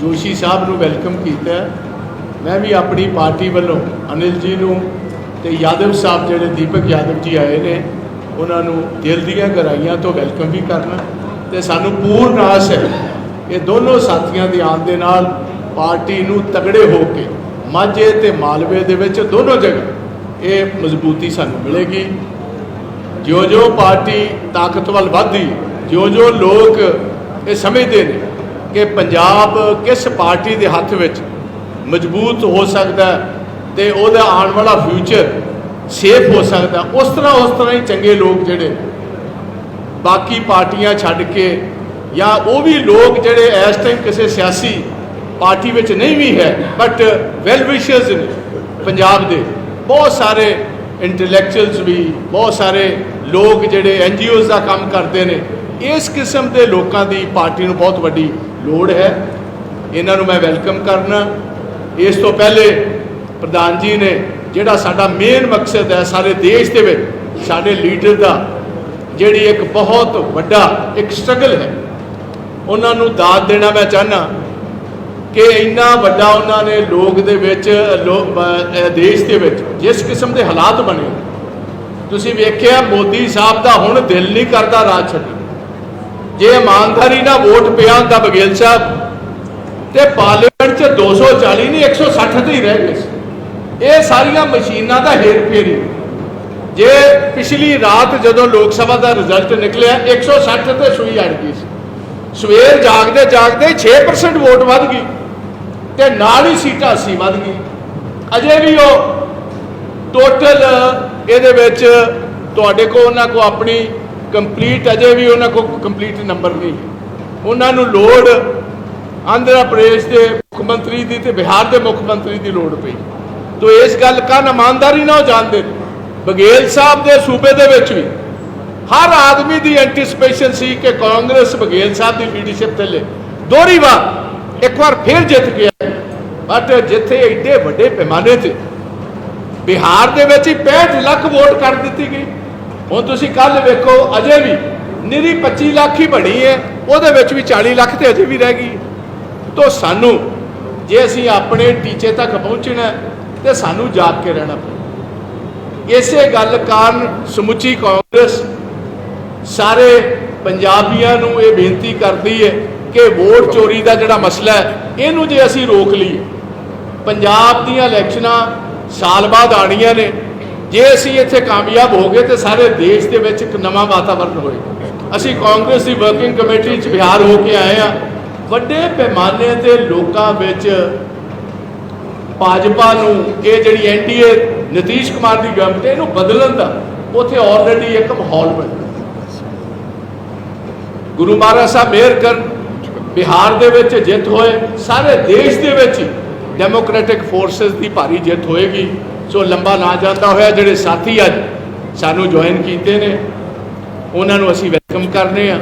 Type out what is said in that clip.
ਜੋਸ਼ੀ ਸਾਹਿਬ ਨੂੰ ਵੈਲਕਮ ਕੀਤਾ ਮੈਂ ਵੀ ਆਪਣੀ ਪਾਰਟੀ ਵੱਲੋਂ ਅਨਿਲ ਜੀ ਨੂੰ ਤੇ ਯਾਦਵ ਸਾਹਿਬ ਜਿਹੜੇ ਦੀਪਕ ਯਾਦਵ ਜੀ ਆਏ ਨੇ, ਉਹਨਾਂ ਨੂੰ ਦਿਲ ਦੀਆਂ ਗਹਿਰਾਈਆਂ ਤੋਂ ਵੈਲਕਮ ਵੀ ਕਰਨਾ। ਤੇ ਸਾਨੂੰ ਪੂਰਨ ਆਸ ਹੈ ਇਹ ਦੋਨੋਂ ਸਾਥੀਆਂ ਦੇ ਆਉਣ ਦੇ ਨਾਲ ਪਾਰਟੀ ਨੂੰ ਤਗੜੇ ਹੋ ਕੇ ਮਾਝੇ ਤੇ ਮਾਲਵੇ ਦੇ ਵਿੱਚ ਦੋਨੋਂ ਜਗ੍ਹਾ ਇਹ ਮਜ਼ਬੂਤੀ ਸਾਨੂੰ ਮਿਲੇਗੀ। ਜਿਉਂ ਜਿਉਂ ਪਾਰਟੀ ਤਾਕਤ ਵੱਲ ਵਧਦੀ ਜਿਉਂ ਜਿਉਂ ਲੋਕ ਇਹ ਸਮਝਦੇ ਨੇ ਕਿ ਪੰਜਾਬ ਕਿਸ ਪਾਰਟੀ ਦੇ ਹੱਥ ਵਿੱਚ ਮਜ਼ਬੂਤ ਹੋ ਸਕਦਾ ਹੈ ਤੇ ਉਹਦਾ ਆਉਣ ਵਾਲਾ ਫਿਊਚਰ ਸੇਫ ਹੋ ਸਕਦਾ ਉਸ ਤਰ੍ਹਾਂ ਉਸ ਤਰ੍ਹਾਂ ਹੀ ਚੰਗੇ ਲੋਕ ਜਿਹੜੇ ਬਾਕੀ ਪਾਰਟੀਆਂ ਛੱਡ ਕੇ ਜਾਂ ਉਹ ਵੀ ਲੋਕ ਜਿਹੜੇ ਇਸ ਟਾਈਮ ਕਿਸੇ ਸਿਆਸੀ ਪਾਰਟੀ ਵਿੱਚ ਨਹੀਂ ਵੀ ਹੈ ਬਟ ਵੈਲ ਵਿਸ਼ਰਸ ਪੰਜਾਬ ਦੇ। ਬਹੁਤ ਸਾਰੇ ਇੰਟੈਲੈਕਚੁਅਲਸ ਵੀ, ਬਹੁਤ ਸਾਰੇ ਲੋਕ ਜਿਹੜੇ ਐਨਜੀਓਜ਼ ਦਾ ਕੰਮ ਕਰਦੇ ਨੇ। ਇਸ ਕਿਸਮ ਦੇ ਲੋਕਾਂ ਦੀ ਪਾਰਟੀ ਨੂੰ ਬਹੁਤ ਵੱਡੀ ਲੋੜ ਹੈ। ਇਹਨਾਂ ਨੂੰ ਮੈਂ ਵੈਲਕਮ ਕਰਨਾ। ਇਸ ਤੋਂ ਪਹਿਲੇ ਪ੍ਰਧਾਨ ਜੀ ਨੇ ਜਿਹੜਾ ਸਾਡਾ ਮੇਨ ਮਕਸਦ ਹੈ ਸਾਰੇ ਦੇਸ਼ ਦੇ ਵਿੱਚ, ਸਾਡੇ ਲੀਡਰ ਦਾ, ਜਿਹੜੀ ਇੱਕ ਬਹੁਤ ਵੱਡਾ ਇੱਕ ਸਟਰਗਲ ਹੈ। ਉਹਨਾਂ ਨੂੰ ਦਾਤ ਦੇਣਾ ਮੈਂ ਚਾਹਨਾ ਕਿ ਇੰਨਾ ਵੱਡਾ ਉਹਨਾਂ ਨੇ ਲੋਕ ਦੇ ਵਿੱਚ ਲੋ- ਦੇਸ਼ ਦੇ ਵਿੱਚ ਜਿਸ ਕਿਸਮ ਦੇ ਹਾਲਾਤ ਬਣੇ, ਤੁਸੀਂ ਵੇਖਿਆ ਮੋਦੀ ਸਾਹਿਬ ਦਾ ਹੁਣ ਦਿਲ ਨਹੀਂ ਕਰਦਾ ਰਾਜ ਛੱਡਣ। ਜੇ ਇਮਾਨਦਾਰੀ ਨਾਲ ਵੋਟ ਪਿਆ ਹੁੰਦਾ ਬਗੇਲ ਸਾਹਿਬ, ਤੇ ਪਾਰਲੀਮੈਂਟ 'ਚ 240 ਨਹੀਂ 160 ਤੇ ਹੀ ਰਹਿ ਗਏ ਸੀ। ਇਹ ਸਾਰੀਆਂ ਮਸ਼ੀਨਾਂ ਦਾ ਹੇਰ ਫੇਰੀ ਜੇ ਪਿਛਲੀ ਰਾਤ ਜਦੋਂ ਲੋਕ ਸਭਾ ਦਾ ਰਿਜ਼ਲਟ ਨਿਕਲਿਆ 160 ਤੇ ਸੂਈ ਅੜ ਗਈ ਸੀ। ਸਵੇਰ ਜਾਗਦੇ ਜਾਗਦੇ 6% ਵੋਟ ਵੱਧ ਗਈ ਤੇ ਨਾਲ ਹੀ ਸੀਟਾਂ 80 ਵੱਧ ਗਈ ਅਜੇ ਵੀ ਉਹ ਟੋਟਲ ਇਹਦੇ ਵਿੱਚ ਤੁਹਾਡੇ ਕੋਲ ਉਹਨਾਂ ਕੋ ਆਪਣੀ ਕੰਪਲੀਟ ਅਜੇ ਵੀ ਉਹਨਾਂ ਕੋਲ ਕੰਪਲੀਟ ਨੰਬਰ ਨਹੀਂ ਹੈ। ਉਹਨਾਂ ਨੂੰ ਲੋੜ ਆਂਧਰਾ ਪ੍ਰਦੇਸ਼ ਦੇ ਮੁੱਖ ਮੰਤਰੀ ਦੀ ਤੇ ਬਿਹਾਰ ਦੇ ਮੁੱਖ ਮੰਤਰੀ ਦੀ ਲੋੜ ਪਈ। ਤੋ ਇਸ ਗੱਲ ਕਾ ਇਮਾਨਦਾਰੀ ਨਾ ਜਾਣਦੇ ਨੇ। ਬਗੇਲ ਸਾਹਿਬ ਦੇ ਸੂਬੇ ਦੇ ਵਿੱਚ ਵੀ ਹਰ ਆਦਮੀ ਦੀ ਐਂਟੀਸਪੇਸ਼ਨ ਸੀ ਕਿ ਕਾਂਗਰਸ ਬਗੇਲ ਸਾਹਿਬ ਦੀ ਲੀਡਰਸ਼ਿਪ ਥੱਲੇ ਦੋਹਰੀ ਵਾਰ ਇੱਕ ਵਾਰ ਫਿਰ ਜਿੱਤ ਗਿਆ। ਬਟ ਜਿੱਥੇ ਏਡੇ ਵੱਡੇ ਪੈਮਾਨੇ ਤੇ ਬਿਹਾਰ ਦੇ ਵਿੱਚ ਹੀ 65 ਲੱਖ ਵੋਟ ਕਰ ਦਿੱਤੀ ਗਈ। ਹੁਣ ਤੁਸੀਂ ਕੱਲ ਵੇਖੋ ਅਜੇ ਵੀ ਨਿਰੀ 25 ਲੱਖ ਹੀ ਬਣੀ ਹੈ ਉਹਦੇ ਵਿੱਚ ਵੀ 40 ਲੱਖ ਤੇ ਅਜੇ ਵੀ ਰਹਿ ਗਈ ਤੋਂ ਸਾਨੂੰ ਜੇ ਅਸੀਂ ਆਪਣੇ ਟੀਚੇ ਤੱਕ ਪਹੁੰਚਣਾ ਹੈ, ਤੇ ਸਾਨੂੰ ਜਾਗ ਕੇ ਰਹਿਣਾ ਪਊ। ਇਸੇ ਗੱਲ ਕਾਰਨ ਸਮੁੱਚੀ ਕਾਂਗਰਸ ਸਾਰੇ ਪੰਜਾਬੀਆਂ ਨੂੰ ਇਹ ਬੇਨਤੀ ਕਰਦੀ ਹੈ ਕਿ ਵੋਟ ਚੋਰੀ ਦਾ ਜਿਹੜਾ ਮਸਲਾ ਹੈ ਇਹਨੂੰ ਜੇ ਅਸੀਂ ਰੋਕ ਲਈਏ ਪੰਜਾਬ ਦੀਆਂ ਇਲੈਕਸ਼ਨਾਂ ਸਾਲ ਬਾਅਦ ਆਣੀਆਂ ਨੇ ਜੇ ਅਸੀਂ ਇੱਥੇ ਕਾਮਯਾਬ ਹੋ ਗਏ ਤੇ ਸਾਰੇ ਦੇਸ਼ ਦੇ ਵਿੱਚ ਇੱਕ ਨਵਾਂ ਵਾਤਾਵਰਣ ਹੋਏਗਾ। ਅਸੀਂ ਕਾਂਗਰਸ ਦੀ ਵਰਕਿੰਗ ਕਮੇਟੀ 'ਚ ਬਿਹਾਰ ਹੋ ਕੇ ਆਏ ਆ। ਵੱਡੇ ਪੈਮਾਨੇ ਤੇ ਲੋਕਾਂ ਵਿੱਚ ਭਾਜਪਾ ਨੂੰ, ਇਹ ਜਿਹੜੀ ਐਨਡੀਏ ਨਤੀਸ਼ ਕੁਮਾਰ ਦੀ ਗਵਰਨਮੈਂਟ ਇਹਨੂੰ ਬਦਲਣ ਦਾ ਉੱਥੇ ਆਲਰੇਡੀ ਇੱਕ ਮਾਹੌਲ ਬਣ ਗੁਰੂ ਮਹਾਰਾਜ ਸਾਹਿਬ ਮਿਹਰ ਕਰਨ ਬਿਹਾਰ ਦੇ ਵਿੱਚ ਜਿੱਤ ਹੋਏ, ਸਾਰੇ ਦੇਸ਼ ਦੇ ਵਿੱਚ ਡੈਮੋਕ੍ਰੈਟਿਕ ਫੋਰਸਸ ਦੀ ਭਾਰੀ ਜਿੱਤ ਹੋਏਗੀ। ਸੋ ਲੰਬਾ ਨਾ ਜਾਂਦਾ ਹੋਇਆ ਜਿਹੜੇ ਸਾਥੀ ਅੱਜ ਸਾਨੂੰ ਜੁਆਇਨ ਕੀਤੇ ਨੇ, ਉਹਨਾਂ ਨੂੰ ਅਸੀਂ ਵੈਲਕਮ ਕਰਨੇ ਆ।